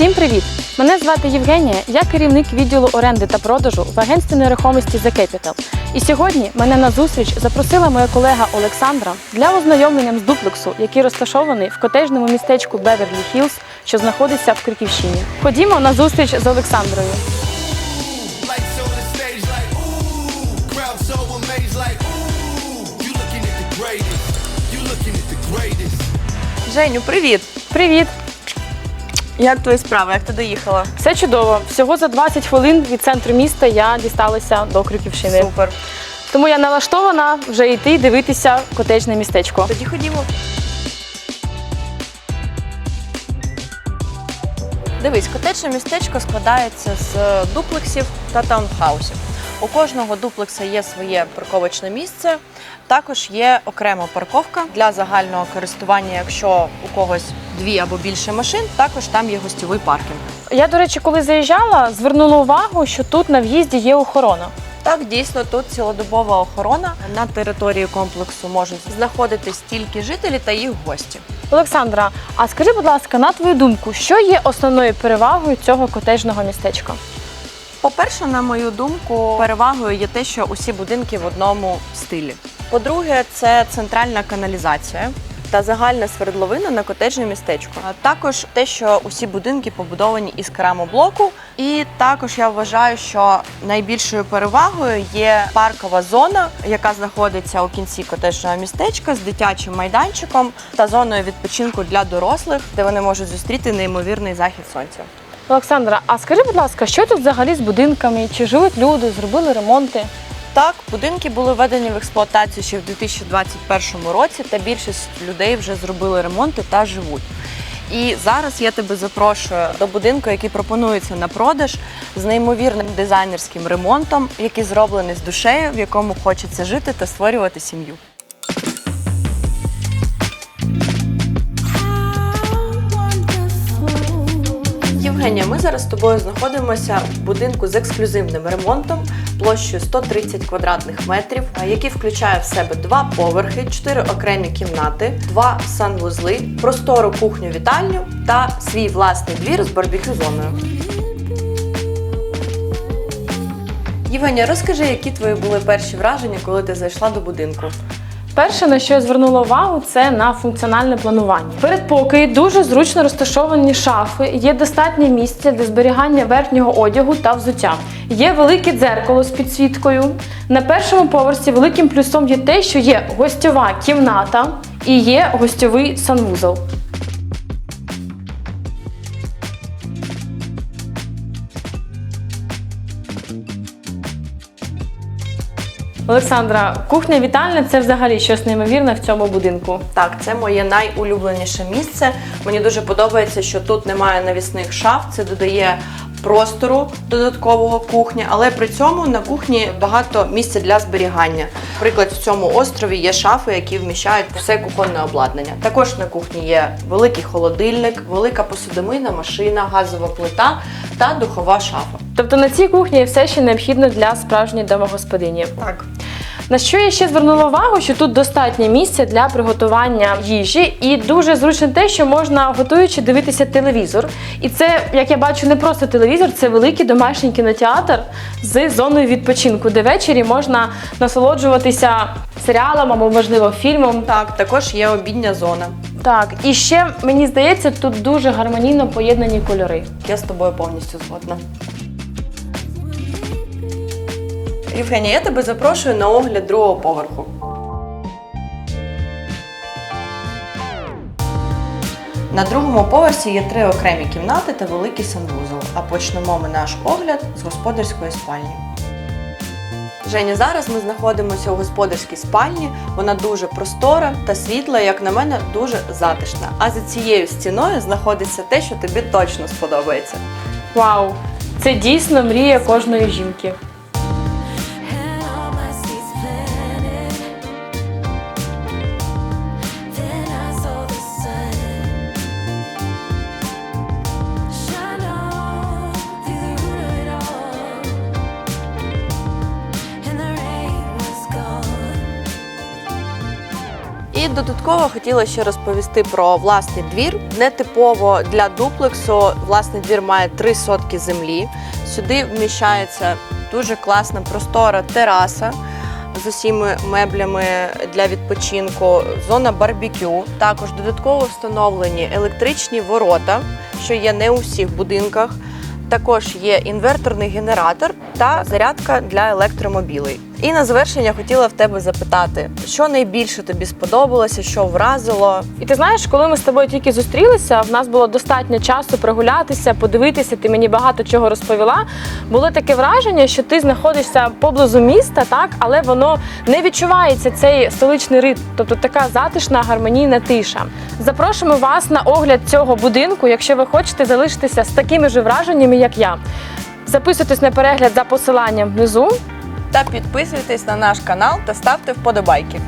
Всім привіт! Мене звати Євгенія, я керівник відділу оренди та продажу в агентстві нерухомості The Capital. І сьогодні мене на зустріч запросила моя колега Олександра для ознайомлення з дуплексу, який розташований в котежному містечку Беверлі Хіллз, що знаходиться в Криківщині. Ходімо на зустріч з Олександрою. Женю, привіт! Привіт! Як твої справи? Як ти доїхала? Все чудово. Всього за 20 хвилин від центру міста я дісталася до Криківщини. Супер. Тому я налаштована вже йти дивитися котежне містечко. Тоді ходімо. Дивись, котечне містечко складається з дуплексів та таунхаусів. У кожного дуплекса є своє парковочне місце. Також є окрема парковка для загального користування, якщо у когось дві або більше машин. Також там є гостьовий паркінг. Я, до речі, коли заїжджала, звернула увагу, що тут на в'їзді є охорона. Так, дійсно, тут цілодобова охорона. На території комплексу можуть знаходитись тільки жителі та їх гості. Олександра, а скажи, будь ласка, на твою думку, що є основною перевагою цього котежного містечка? По-перше, на мою думку, перевагою є те, що усі будинки в одному стилі. По-друге, це центральна каналізація та загальна свердловина на котеджне містечко. А також те, що усі будинки побудовані із керамоблоку. І також я вважаю, що найбільшою перевагою є паркова зона, яка знаходиться у кінці котеджного містечка з дитячим майданчиком та зоною відпочинку для дорослих, де вони можуть зустріти неймовірний захід сонця. Олександра, а скажи, будь ласка, що тут взагалі з будинками? Чи живуть люди, зробили ремонти? Так, будинки були введені в експлуатацію ще в 2021 році, та більшість людей вже зробили ремонти та живуть. І зараз я тебе запрошую до будинку, який пропонується на продаж з неймовірним дизайнерським ремонтом, який зроблений з душею, в якому хочеться жити та створювати сім'ю. Євгенія, ми зараз з тобою знаходимося в будинку з ексклюзивним ремонтом площею 130 квадратних метрів, який включає в себе два поверхи, чотири окремі кімнати, два санвузли, простору кухню-вітальню та свій власний двір з барбекю зоною. Євгенія, розкажи, які твої були перші враження, коли ти зайшла до будинку? Перше, на що я звернула увагу, це на функціональне планування. Передпокої дуже зручно розташовані шафи, є достатнє місця для зберігання верхнього одягу та взуття. Є велике дзеркало з підсвіткою. На першому поверсі великим плюсом є те, що є гостьова кімната і є гостьовий санвузол. Олександра, кухня вітальня це взагалі щось неймовірне в цьому будинку. Так, це моє найулюбленіше місце. Мені дуже подобається, що тут немає навісних шаф. Це додає простору додаткового кухні, але при цьому на кухні багато місця для зберігання. Наприклад, в цьому острові є шафи, які вміщають все кухонне обладнання. Також на кухні є великий холодильник, велика посудомийна машина, газова плита та духова шафа. Тобто на цій кухні все, що необхідно для справжньої домогосподині. Так. На що я ще звернула увагу, що тут достатньо місця для приготування їжі, і дуже зручно те, що можна готуючи дивитися телевізор. І це, як я бачу, не просто телевізор, це великий домашній кінотеатр з зоною відпочинку, де ввечері можна насолоджуватися серіалом або можливо фільмом. Так, також є обідня зона. Так, і ще мені здається, тут дуже гармонійно поєднані кольори. Я з тобою повністю згодна. Євгенія, я тебе запрошую на огляд другого поверху. На другому поверсі є три окремі кімнати та великий санвузол. А почнемо ми наш огляд з господарської спальні. Женя, зараз ми знаходимося у господарській спальні. Вона дуже простора та світла, як на мене, дуже затишна. А за цією стіною знаходиться те, що тобі точно сподобається. Вау! Це дійсно мрія кожної жінки. І додатково хотіла ще розповісти про власний двір. Нетипово для дуплексу власний двір має три сотки землі. Сюди вміщається дуже класна простора тераса з усіма меблями для відпочинку, зона барбекю. Також додатково встановлені електричні ворота, що є не у всіх будинках. Також є інверторний генератор та зарядка для електромобілей. І на завершення хотіла в тебе запитати, що найбільше тобі сподобалося, що вразило. І ти знаєш, коли ми з тобою тільки зустрілися, в нас було достатньо часу прогулятися, подивитися. Ти мені багато чого розповіла. Було таке враження, що ти знаходишся поблизу міста, так, але воно не відчувається цей столичний ритм, тобто така затишна гармонійна тиша. Запрошуємо вас на огляд цього будинку, якщо ви хочете залишитися з такими ж враженнями, як я. Записуйтесь на перегляд за посиланням внизу. Та підписуйтесь на наш канал та ставте вподобайки.